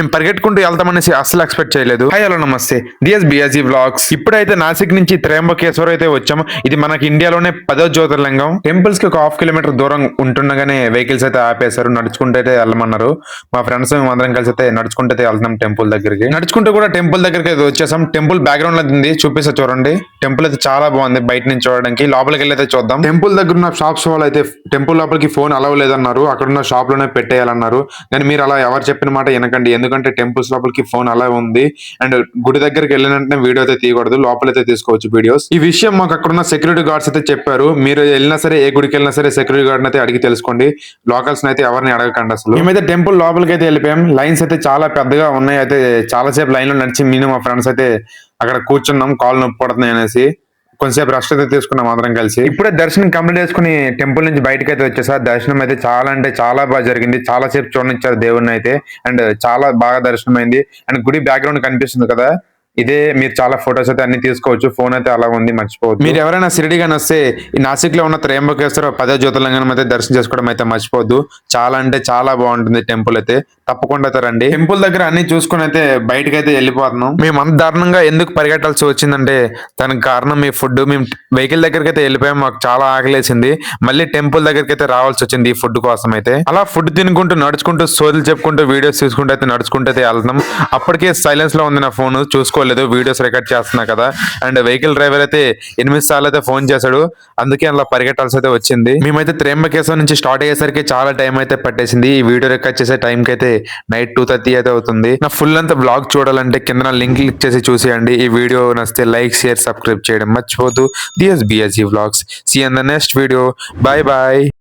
మేము పరిగెట్టుకుంటూ వెళ్తామనేసి అస్సలు ఎక్స్పెక్ట్ చేయలేదు. హై హలో నమస్తే. డిఎస్ బిఎస్జీ వ్లాగ్స్ ఇప్పుడైతే నాసిక్ నుంచి త్రయంబకేశ్వర అయితే వచ్చాము. ఇది మనకి ఇండియాలోనే పదో జ్యోతిర్లింగం. టెంపుల్స్కి ఒక హాఫ్ కిలోమీటర్ దూరం ఉంటుండగానే వెహికల్స్ అయితే ఆపేశారు. నడుచుకుంటూ అయితే వెళ్ళమన్నారు. మా ఫ్రెండ్స్ మేము అందరం కలిసి అయితే నడుచుకుంటూ అయితే వెళ్తున్నాం టెంపుల్ దగ్గరికి. నడుచుకుంటూ కూడా టెంపుల్ దగ్గరికి అయితే వచ్చేసాం. టెంపుల్ బ్యాక్గ్రౌండ్లో ఉంది. చూపిస్తా చూడండి. టెంపుల్ అయితే చాలా బాగుంది. బయట నుంచి చూడడానికి. లోపలికి వెళ్ళి అయితే చూద్దాం. టెంపుల్ దగ్గర ఉన్న షాప్స్ వాళ్ళు అయితే టెంపుల్ లోపలికి ఫోన్ అలవ్ లేదన్నారు అక్కడ ఉన్న షాప్లోనే పెట్టేయాలన్నారు. కానీ మీరు అలా ఎవరు చెప్పిన మాట వినకండి. ఎందుకు ఎందుకంటే టెంపుల్స్ లోపలికి ఫోన్ అలా ఉంది. అండ్ గుడి దగ్గరికి వెళ్ళిన వెంటనే వీడియో అయితే తీయకూడదు లోపలైతే తీసుకోవచ్చు వీడియోస్. ఈ విషయం మాకు అక్కడ ఉన్న సెక్యూరిటీ గార్డ్స్ అయితే చెప్పారు. మీరు వెళ్ళినా సరే ఏ గుడికి వెళ్ళినా సరే సెక్యూరిటీ గార్డ్ అయితే అడిగి తెలుసుకోండి. లోకల్స్ అయితే ఎవరిని అడగకండి అసలు. మేమైతే టెంపుల్ లోపలికి అయితే వెళ్ళిపోయాం. లైన్స్ అయితే చాలా పెద్దగా ఉన్నాయి. అయితే చాలా సేపు లైన్లో నడిచి నేను మా ఫ్రెండ్స్ అయితే అక్కడ కూర్చున్నాం. కాల్ నొప్పి పడుతున్నాయి అనేసి. కొంతసేపు రెస్ట్ అయితే తీసుకున్నాం అందరం కలిసి. ఇప్పుడే దర్శనం కంప్లీట్ చేసుకుని టెంపుల్ నుంచి బయటకు అయితే వచ్చేసారి దర్శనం అయితే చాలా అంటే చాలా బాగా జరిగింది. చాలా సేపు చూడనిచ్చారు దేవుడిని అయితే. అండ్ చాలా బాగా దర్శనం అయింది అండ్ గుడి బ్యాక్గ్రౌండ్ కనిపిస్తుంది కదా. ఇదే మీరు చాలా ఫొటోస్ అయితే అన్ని తీసుకోవచ్చు. ఫోన్ అయితే అలా ఉంది మర్చిపోవద్దు. మీరు ఎవరైనా సిరిడి కానీ వస్తే ఈ నాసిక్లో ఉన్న త్రయంబకేశ్వర పద జ్యోతిర్లింగం అయితే దర్శనం చేసుకోవడం అయితే మర్చిపోవద్దు. చాలా అంటే చాలా బాగుంటుంది టెంపుల్ అయితే. తప్పకుండా అయితే రండి. టెంపుల్ దగ్గర అన్ని చూసుకుని అయితే బయటకు అయితే వెళ్ళిపోతున్నాం. మేము అంత దారుణంగా ఎందుకు పరిగెట్టాల్సి వచ్చిందంటే దానికి కారణం మీ ఫుడ్ మేము వెహికల్ దగ్గరికి అయితే వెళ్ళిపోయాం మాకు చాలా ఆకలేసింది. మళ్ళీ టెంపుల్ దగ్గరికి అయితే రావాల్సి వచ్చింది ఈ ఫుడ్ కోసం అయితే. అలా ఫుడ్ తినుకుంటూ నడుచుకుంటూ సోదులు చెప్పుకుంటూ వీడియోస్ తీసుకుంటూ అయితే నడుచుకుంటూ అయితే వెళ్తున్నాం. అప్పటికే సైలెన్స్లో ఉంది నా ఫోన్ చూసుకోలేదు వీడియోస్ రికార్డ్ చేస్తున్నా కదా. అండ్ వెహికల్ డ్రైవర్ అయితే ఎనిమిది సార్లు అయితే ఫోన్ చేశాడు. అందుకే అలా పరిగెట్టాల్సి అయితే వచ్చింది. మేమైతే త్రేంబకేశ్వరం నుంచి స్టార్ట్ అయ్యేసరికి చాలా టైం అయితే పట్టేసింది. ఈ వీడియో రికార్డ్ చేసే టైం కి అయితే నైట్ టూ థర్టీ అయితే అవుతుంది. నా ఫుల్ అంతా బ్లాగ్ చూడాలంటే కింద లింక్ క్లిక్ చేసి చూసేయండి. ఈ వీడియో నచ్చితే లైక్ షేర్ సబ్స్క్రైబ్ చేయడం మర్చిపోదు DS BSG vlogs see on the next video bye bye